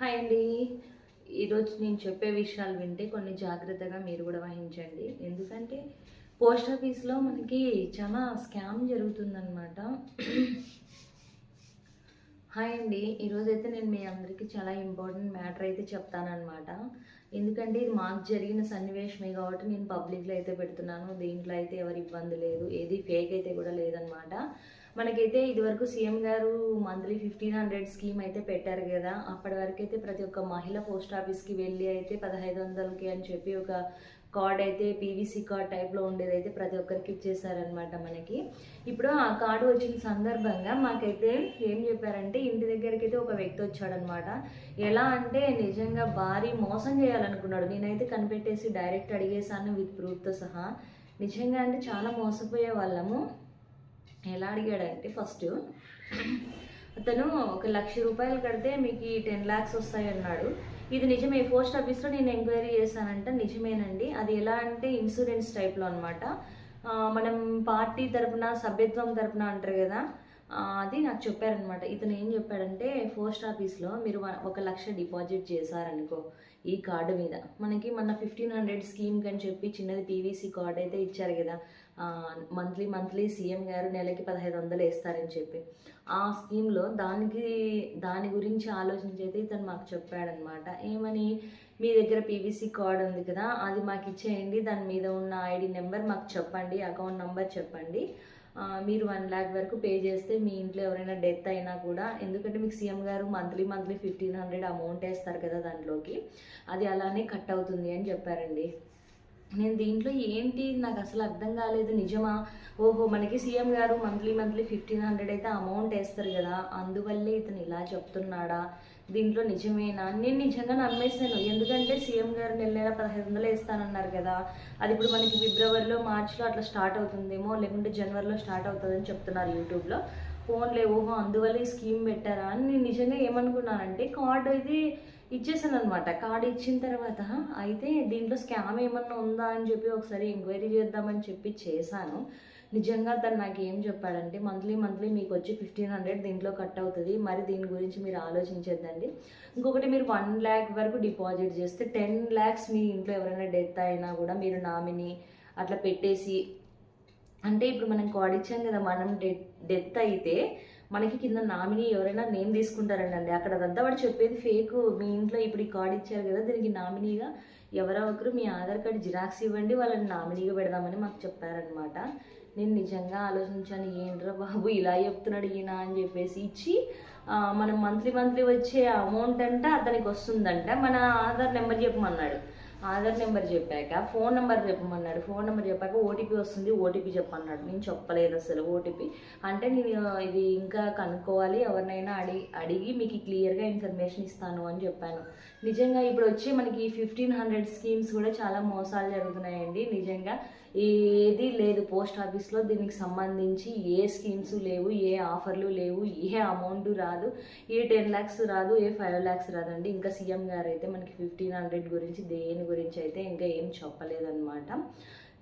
Hi అండి. ఈరోజు నేను చెప్పే విషయాలు వింటే కొన్ని జాగ్రత్తగా మీరు కూడా వహించండి. ఎందుకంటే పోస్ట్ ఆఫీస్లో మనకి చాలా స్కామ్ జరుగుతుందన్నమాట. హాయ్ అండి. ఈరోజైతే నేను మీ అందరికీ చాలా ఇంపార్టెంట్ మ్యాటర్ అయితే చెప్తానమాట ఎందుకంటే ఇది మాకు జరిగిన సన్నివేశమే కాబట్టి నేను పబ్లిక్లో అయితే పెడుతున్నాను. దీంట్లో అయితే ఎవరి ఇబ్బంది లేదు. ఏది ఫేక్ అయితే కూడా లేదనమాట మనకైతే ఇదివరకు సీఎం గారు మంత్లీ ఫిఫ్టీన్ హండ్రెడ్ స్కీమ్ అయితే పెట్టారు కదా అప్పటి వరకు అయితే ప్రతి ఒక్క మహిళ పోస్ట్ ఆఫీస్కి వెళ్ళి అయితే పదహైదు వందలకి అని చెప్పి ఒక కార్డ్ అయితే పీవీసీ కార్డ్ టైప్లో ఉండేది అయితే ప్రతి ఒక్కరికి ఇచ్చేసారనమాట మనకి. ఇప్పుడు ఆ కార్డు వచ్చిన సందర్భంగా మాకైతే ఏం చెప్పారంటే ఇంటి దగ్గరికి అయితే ఒక వ్యక్తి వచ్చాడనమాట ఎలా అంటే నిజంగా భారీ మోసం చేయాలనుకున్నాడు. నేనైతే కనిపెట్టేసి డైరెక్ట్ అడిగేశాను విత్ ప్రూఫ్తో సహా. నిజంగా అంటే చాలా మోసపోయే వాళ్ళము. ఎలా అడిగాడంటే ఫస్ట్ అతను ఒక లక్ష రూపాయలు కడితే మీకు టెన్ ల్యాక్స్ వస్తాయి అన్నాడు. ఇది నిజమే పోస్ట్ ఆఫీస్లో నేను ఎంక్వైరీ చేశానంట నిజమేనండి. అది ఎలా అంటే ఇన్సూరెన్స్ టైప్లో అనమాట మనం పార్టీ తరపున సభ్యత్వం తరపున అంటారు కదా అది నాకు చెప్పారనమాట ఇతను ఏం చెప్పాడంటే పోస్ట్ ఆఫీస్లో మీరు ఒక లక్ష డిపాజిట్ చేశారనుకో ఈ కార్డు మీద. మనకి మన ఫిఫ్టీన్ హండ్రెడ్ స్కీమ్ అని చెప్పి చిన్నది పీవీసీ కార్డు అయితే ఇచ్చారు కదా మంత్లీ మంత్లీ సీఎం గారు నెలకి పదహైదు వందలు వేస్తారని చెప్పి. ఆ స్కీమ్లో దానికి దాని గురించి ఆలోచించైతే ఇతను మాకు చెప్పాడనమాట. ఏమని మీ దగ్గర పీవీసీ కార్డ్ ఉంది కదా అది మాకు ఇచ్చేయండి. దాని మీద ఉన్న ఐడి నెంబర్ మాకు చెప్పండి అకౌంట్ నెంబర్ చెప్పండి. మీరు వన్ ల్యాక్ వరకు పే చేస్తే మీ ఇంట్లో ఎవరైనా డెత్ అయినా కూడా ఎందుకంటే మీకు సీఎం గారు monthly monthly fifteen hundred amount వేస్తారు కదా దాంట్లోకి అది అలానే కట్ అవుతుంది అని చెప్పారండి. నేను దీంట్లో ఏంటి? నాకు అసలు అర్థం కాలేదు. నిజమా? ఓహో మనకి సీఎం గారు మంత్లీ మంత్లీ ఫిఫ్టీన్ హండ్రెడ్ అయితే అమౌంట్ వేస్తారు కదా. అందువల్లే ఇతను ఇలా చెప్తున్నాడా? దీంట్లో నిజమేనా? నేను నిజంగా నమ్మేసాను ఎందుకంటే సీఎం గారు నెల నెల పదహైదు వందలు వేస్తానన్నారు కదా. అది ఇప్పుడు మనకి ఫిబ్రవరిలో మార్చిలో అట్లా స్టార్ట్ అవుతుందేమో లేకుంటే జనవరిలో స్టార్ట్ అవుతుందని చెప్తున్నారు యూట్యూబ్లో. ఫోన్లే ఓహో అందువల్ల ఈ స్కీమ్ పెట్టారా అని నేను నిజంగా ఏమనుకున్నానంటే కార్డు అయితే ఇచ్చేసాను అనమాట కార్డు ఇచ్చిన తర్వాత అయితే దీంట్లో స్కామ్ ఏమన్నా ఉందా? అని చెప్పి ఒకసారి ఎంక్వైరీ చేద్దామని చెప్పి చేశాను. నిజంగా తను నాకు ఏం చెప్పాడంటే మంత్లీ మంత్లీ మీకు వచ్చి ఫిఫ్టీన్ హండ్రెడ్ దీంట్లో కట్ అవుతుంది. మరి దీని గురించి మీరు ఆలోచించేద్దండి. ఇంకొకటి మీరు వన్ ల్యాక్ వరకు డిపాజిట్ చేస్తే టెన్ ల్యాక్స్ మీ ఇంట్లో ఎవరైనా డెత్ అయినా కూడా మీరు నామినీ అట్లా పెట్టేసి అంటే ఇప్పుడు మనం కార్డు ఇచ్చాం కదా మనం డెత్ డెత్ అయితే మనకి కింద నామినీ ఎవరైనా నేమ్ తీసుకుంటారండి అక్కడ అదంతా వాడు చెప్పేది ఫేక్ మీ ఇంట్లో ఇప్పుడు ఈ కార్డు ఇచ్చారు కదా దీనికి నామినీగా ఎవరో ఒకరు మీ ఆధార్ కార్డు జిరాక్స్ ఇవ్వండి వాళ్ళని నామినీగా పెడదామని మాకు చెప్పారనమాట నేను నిజంగా ఆలోచించాను ఏంట్రా బాబు ఇలా చెప్తున్నాడు ఈయన? అని చెప్పేసి ఇచ్చి మనం మంత్లీ మంత్లీ వచ్చే అమౌంట్ అంటే అతనికి వస్తుందంట. మన ఆధార్ నెంబర్ చెప్పమన్నాడు. ఆధార్ నెంబర్ చెప్పాక ఫోన్ నెంబర్ చెప్పమన్నాడు. ఫోన్ నెంబర్ చెప్పాక ఓటీపీ వస్తుంది ఓటీపీ చెప్పన్నాడు నేను చెప్పలేదు అసలు ఓటీపీ అంటే నేను ఇది ఇంకా కనుక్కోవాలి. ఎవరినైనా అడిగి అడిగి మీకు క్లియర్గా ఇన్ఫర్మేషన్ ఇస్తాను అని చెప్పాను. నిజంగా ఇప్పుడు వచ్చి మనకి ఫిఫ్టీన్ హండ్రెడ్ స్కీమ్స్ కూడా చాలా మోసాలు జరుగుతున్నాయండి. నిజంగా ఏది లేదు. పోస్ట్ ఆఫీస్లో దీనికి సంబంధించి ఏ స్కీమ్స్ లేవు ఏ ఆఫర్లు లేవు ఏ అమౌంట్ రాదు ఏ టెన్ ల్యాక్స్ రాదు ఏ ఫైవ్ ల్యాక్స్ రాదండి. ఇంకా సీఎం గారు అయితే మనకి ఫిఫ్టీన్ హండ్రెడ్ గురించి దేని గురించి అయితే ఇంకా ఏం చెప్పలేదన్నమాట.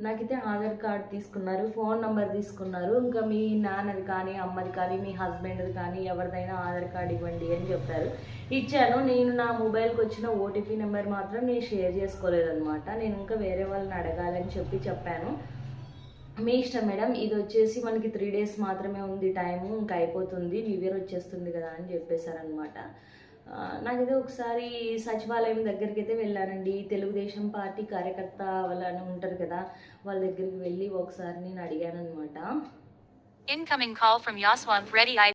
నాకైతే ఆధార్ కార్డ్ తీసుకున్నారు ఫోన్ నెంబర్ తీసుకున్నారు. ఇంకా మీ నాన్నది కానీ అమ్మది కానీ మీ హస్బెండ్ది కానీ ఎవరిదైనా ఆధార్ కార్డ్ ఇవ్వండి అని చెప్పారు. ఇచ్చాను. నేను నా మొబైల్కి వచ్చిన ఓటీపీ నెంబర్ మాత్రం నేను షేర్ చేసుకోలేదన్నమాట. నేను ఇంకా వేరే వాళ్ళని అడగాలని చెప్పి చెప్పాను. మీ ఇష్టం మేడం. ఇది వచ్చేసి మనకి త్రీ డేస్ మాత్రమే ఉంది టైము. ఇంకా అయిపోతుంది. న్యూ ఇయర్ వచ్చేస్తుంది కదా అని చెప్పేశారనమాట నాకైతే ఒకసారి సచివాలయం దగ్గరికి అయితే వెళ్ళానండి. తెలుగుదేశం పార్టీ కార్యకర్త వాళ్ళని ఉంటారు కదా వాళ్ళ దగ్గరికి వెళ్ళి ఒకసారి నేను అడిగాను అనమాట Incoming call from Yaswant ready I